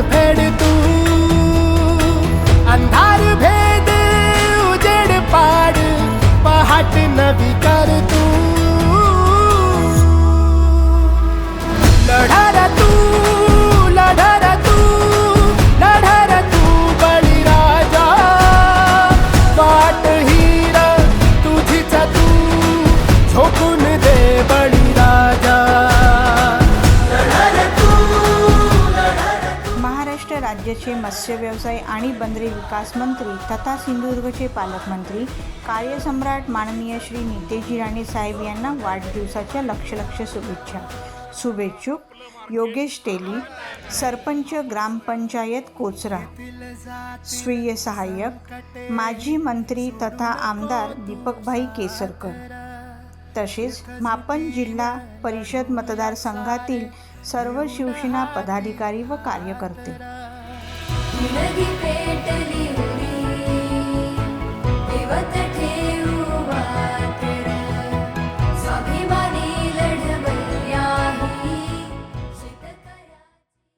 फेड़ राज्याचे मत्स्य व्यवसाय आणि बंदरे विकास मंत्री तथा सिंधुदुर्गचे पालकमंत्री कार्यसम्राट माननीय श्री नितेशजी राणे साहेब यांना वाढदिवसाच्या लक्ष लक्ष शुभेच्छा. शुभेच्छुक योगेश तेली सरपंच ग्रामपंचायत कोचरा. स्वीय सहाय्यक माजी मंत्री तथा आमदार दीपकभाई केसरकर. तसेच मापन जिल्हा परिषद मतदारसंघातील सर्व शिवसेना पदाधिकारी व कार्यकर्ते. Nagi